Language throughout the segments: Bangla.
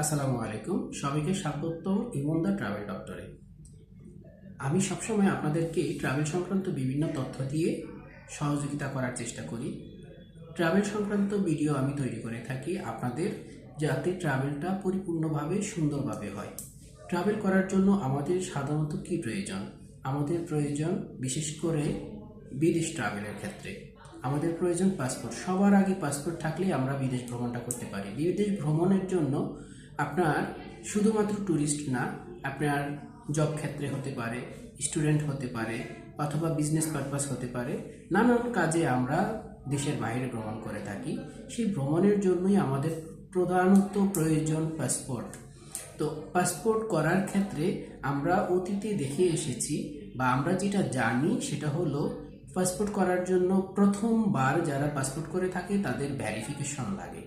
আসসালামু আলাইকুম। সবাইকে স্বাগতম ইমনদা ট্রাভেল ডক্টরে আমি সবসময় আপনাদেরকে ট্রাভেল সংক্রান্ত বিভিন্ন তথ্য দিয়ে সহযোগিতা করার চেষ্টা করি। ট্রাভেল সংক্রান্ত ভিডিও আমি তৈরি করে থাকি আপনাদের যাতে ট্রাভেলটা পরিপূর্ণভাবে সুন্দরভাবে হয়। ট্রাভেল করার জন্য আমাদের সাধারণত কি প্রয়োজন? আমাদের প্রয়োজন বিশেষ করে বিদেশ ট্রাভেলের ক্ষেত্রে। আমাদের প্রয়োজন পাসপোর্ট। সবার আগে পাসপোর্ট থাকলে আমরা বিদেশ ভ্রমণটা করতে পারি। বিদেশ ভ্রমণের জন্য আপনার শুধুমাত্র ট্যুরিস্ট না, আপনার জব ক্ষেত্রে হতে পারে স্টুডেন্ট হতে পারে, অথবা বিজনেস পারপাস হতে পারে, নানান কাজে আমরা দেশের বাইরে ভ্রমণ করে থাকি। সেই ভ্রমণের জন্যই আমাদের প্রধানত প্রয়োজন পাসপোর্ট তো পাসপোর্ট করার ক্ষেত্রে আমরা অতীতে দেখে এসেছি বা আমরা যেটা জানি সেটা হলো পাসপোর্ট করার জন্য প্রথমবার যারা পাসপোর্ট করে থাকে তাদের ভ্যারিফিকেশন লাগে।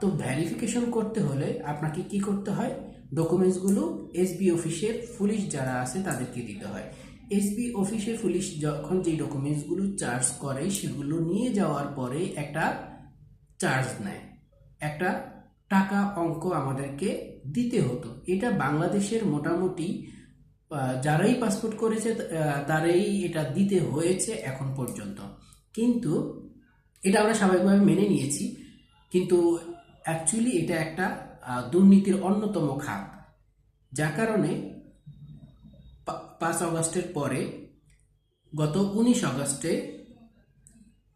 তো ভ্যারিফিকেশন করতে হলে আপনাকে কি করতে হয়? ডকুমেন্টসগুলো এসবি অফিসের পুলিশ যারা আছে তাদেরকে দিতে হয়। এসবি অফিসে পুলিশ যখন যে ডকুমেন্টসগুলো চার্জ করে সেগুলো নিয়ে যাওয়ার পরে একটা চার্জ নেয়। একটা টাকা অঙ্ক আমাদেরকে দিতে হতো। এটা বাংলাদেশের মোটামুটি যারাই পাসপোর্ট করেছে তারাই এটা দিতে হয়েছে এখন পর্যন্ত। কিন্তু এটা আমরা স্বাভাবিকভাবে মেনে নিয়েছি। কিন্তু অ্যাকচুয়ালি এটা একটা দুর্নীতির অন্যতম খাত। যার কারণে পাঁচ অগস্টের পরে গত উনিশ আগস্টে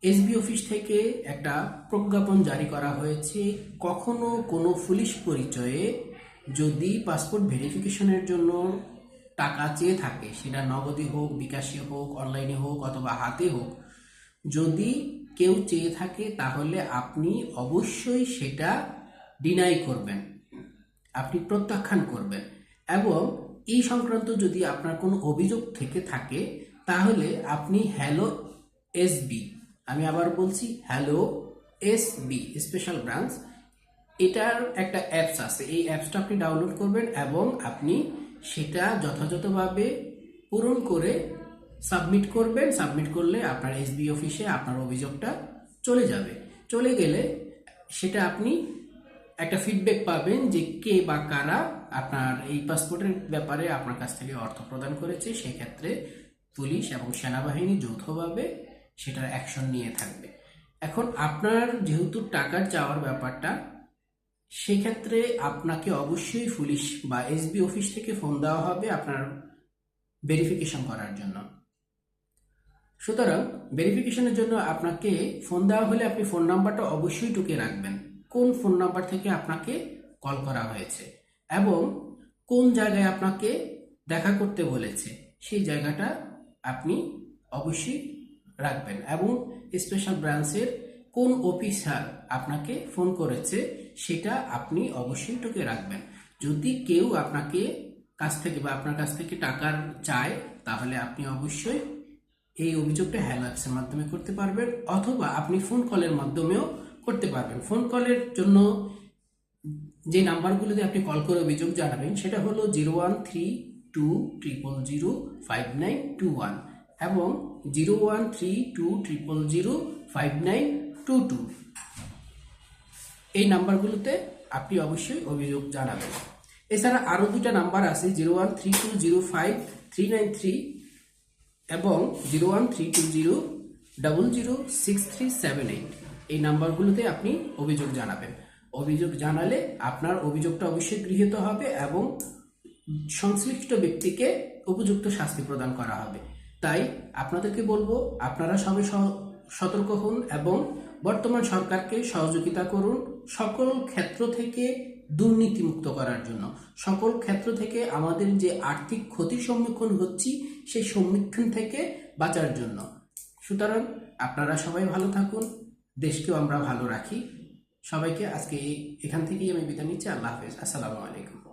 এসবি অফিস থেকে একটা প্রজ্ঞাপন জারি করা হয়েছে। কখনো কোনো পুলিশ পরিচয়ে যদি পাসপোর্ট ভেরিফিকেশনের জন্য টাকা চেয়ে থাকে, সেটা নগদে হোক, বিকাশে হোক, অনলাইনে হোক অথবা হাতে হোক, যদি কেউ চেয়ে থাকে, তাহলে আপনি অবশ্যই সেটা ডিনাই করবেন। আপনি প্রত্যাখ্যান করবেন। এবং এই সংক্রান্ত যদি আপনার কোনো অভিযোগ থেকে থাকে, তাহলে আপনি হ্যালো এসবি আমি আবার বলছি হ্যালো এসবি স্পেশাল ব্রাঞ্চ এটার একটা অ্যাপস আছে। এই অ্যাপসটা আপনি ডাউনলোড করবেন এবং আপনি সেটা যথাযথভাবে পূরণ করে সাবমিট করবেন সাবমিট করলে আপনার এসবি অফিসে আপনার অভিযোগটা চলে যাবে। চলে গেলে সেটা আপনি একটা ফিডব্যাক পাবেন যে কে বা কারা আপনার এই পাসপোর্টের ব্যাপারে আপনার কাছ থেকে অর্থ প্রদান করেছে। সেক্ষেত্রে পুলিশ এবং সেনাবাহিনী যৌথভাবে সেটার অ্যাকশন নিয়ে থাকবে। এখন আপনার যেহেতু টাকার চাওয়ার ব্যাপারটা, সেক্ষেত্রে আপনাকে অবশ্যই পুলিশ বা এসবি অফিস থেকে ফোন দেওয়া হবে আপনার ভেরিফিকেশন করার জন্য। সুতরাং ভেরিফিকেশনের জন্য আপনাকে ফোন দেওয়া হলে আপনি ফোন নাম্বারটা অবশ্যই টুকে রাখবেন। কোন ফোন নাম্বার থেকে আপনাকে কল করা হয়েছে এবং কোন জায়গায় আপনাকে দেখা করতে বলেছে, সেই জায়গাটা আপনি অবশ্যই রাখবেন এবং স্পেশাল ব্রাঞ্চের কোন অফিসার আপনাকে ফোন করেছে, সেটা আপনি অবশ্যই টুকে রাখবেন। যদি কেউ আপনাকে কাছ থেকে বা আপনার কাছ থেকে টাকার চায়, তাহলে আপনি অবশ্যই এই অভিযোগটা হ্যালো মাধ্যমে করতে পারবেন, অথবা আপনি ফোন কলের মাধ্যমেও করতে পারবেন। ফোন কলের জন্য যে নাম্বারগুলোতে আপনি কল করে অভিযোগ জানাবেন, সেটা হলো zero one three two triple zero five nine two one এবং zero one three two triple zero five nine two two. এই নাম্বারগুলোতে আপনি অবশ্যই অভিযোগ জানাবেন। এছাড়া আরও দুটা নাম্বার আছে, zero one three two zero five three nine three এবং zero one three two zero double zero six three seven eight এই নাম্বারগুলোতে আপনি অভিযোগ জানাবেন। অভিযোগ জানালে আপনার অভিযোগটা অবশ্যই গৃহীত হবে এবং সংশ্লিষ্ট ব্যক্তিকে উপযুক্ত শাস্তি প্রদান করা হবে। তাই আপনাদেরকে বলব, আপনারা সবাই সতর্ক হন এবং বর্তমান সরকারকে সহযোগিতা করুন। সকল ক্ষেত্র থেকে দুর্নীতিমুক্ত করার জন্য। সকল ক্ষেত্র থেকে আমাদের যে আর্থিক ক্ষতির সম্মুখীন হচ্ছি, সেই সম্মুখীন থেকে বাঁচার জন্য। সুতরাং আপনারা সবাই ভালো থাকুন, দেশকেও আমরা ভালো রাখি। সবাইকে আজকে এখান থেকেই আমি বিদায় নিচ্ছি। আল্লাহ হাফেজ। আসসালামু আলাইকুম।